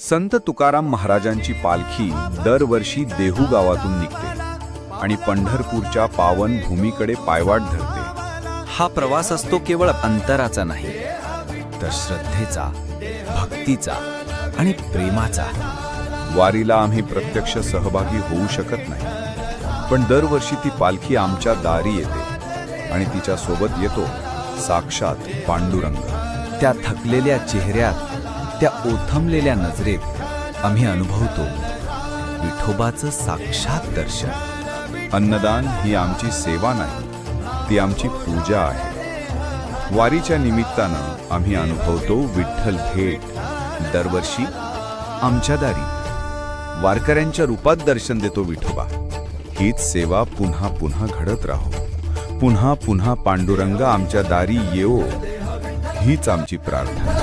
संत तुकाराम महाराजांची पालखी दरवर्षी देहू गावातून निघते आणि पंढरपूरच्या पावन भूमीकडे पायवाट धरते. हा प्रवास असतो केवळ अंतराचा नाही तर श्रद्धेचा भक्तीचा आणि प्रेमाचा. वारीला आम्ही प्रत्यक्ष सहभागी होऊ शकत नाही पण दरवर्षी ती पालखी आमच्या दारी येते आणि तिच्या सोबत येतो साक्षात पांडुरंग. त्या थकलेल्या चेहऱ्यात त्या ओथमलेल्या नजरेत आम्ही अनुभवतो विठोबाचं साक्षात दर्शन. अन्नदान ही आमची सेवा नाही ती आमची पूजा आहे. वारीच्या निमित्तानं आम्ही अनुभवतो विठ्ठल भेट दरवर्षी आमच्या दारी वारकऱ्यांच्या रूपात दर्शन देतो विठोबा. हीच सेवा पुन्हा पुन्हा घडत राहो. पुन्हा पुन्हा पांडुरंग आमच्या दारी येऊ हीच आमची प्रार्थना.